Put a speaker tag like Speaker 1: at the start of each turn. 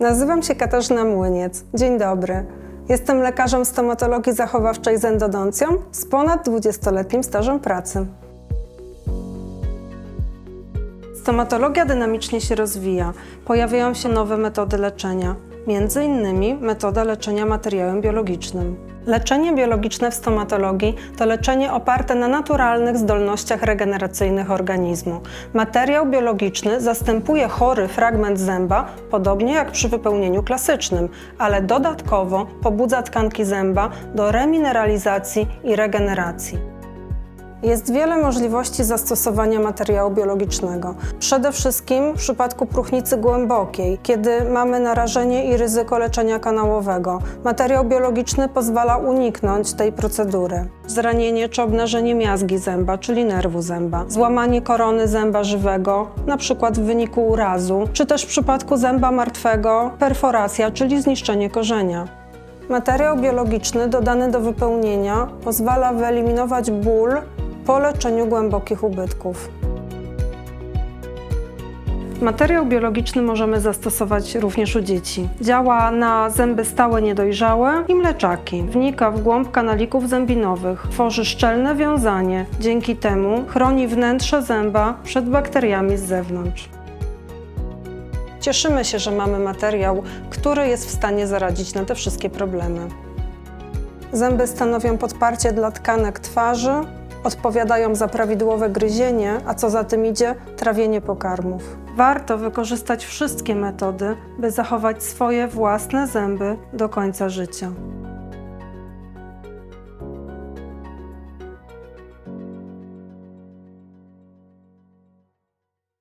Speaker 1: Nazywam się Katarzyna Młyniec. Dzień dobry. Jestem lekarzem stomatologii zachowawczej z endodoncją z ponad 20-letnim stażem pracy. Stomatologia dynamicznie się rozwija. Pojawiają się nowe metody leczenia, między innymi metoda leczenia materiałem biologicznym. Leczenie biologiczne w stomatologii to leczenie oparte na naturalnych zdolnościach regeneracyjnych organizmu. Materiał biologiczny zastępuje chory fragment zęba, podobnie jak przy wypełnieniu klasycznym, ale dodatkowo pobudza tkanki zęba do remineralizacji i regeneracji. Jest wiele możliwości zastosowania materiału biologicznego. Przede wszystkim w przypadku próchnicy głębokiej, kiedy mamy narażenie i ryzyko leczenia kanałowego. Materiał biologiczny pozwala uniknąć tej procedury. Zranienie czy obnażenie miazgi zęba, czyli nerwu zęba. Złamanie korony zęba żywego, przykład w wyniku urazu, czy też w przypadku zęba martwego perforacja, czyli zniszczenie korzenia. Materiał biologiczny dodany do wypełnienia pozwala wyeliminować ból po leczeniu głębokich ubytków. Materiał biologiczny możemy zastosować również u dzieci. Działa na zęby stałe niedojrzałe i mleczaki. Wnika w głąb kanalików zębinowych, tworzy szczelne wiązanie. Dzięki temu chroni wnętrze zęba przed bakteriami z zewnątrz. Cieszymy się, że mamy materiał, który jest w stanie zaradzić na te wszystkie problemy. Zęby stanowią podparcie dla tkanek twarzy, odpowiadają za prawidłowe gryzienie, a co za tym idzie, trawienie pokarmów. Warto wykorzystać wszystkie metody, by zachować swoje własne zęby do końca życia.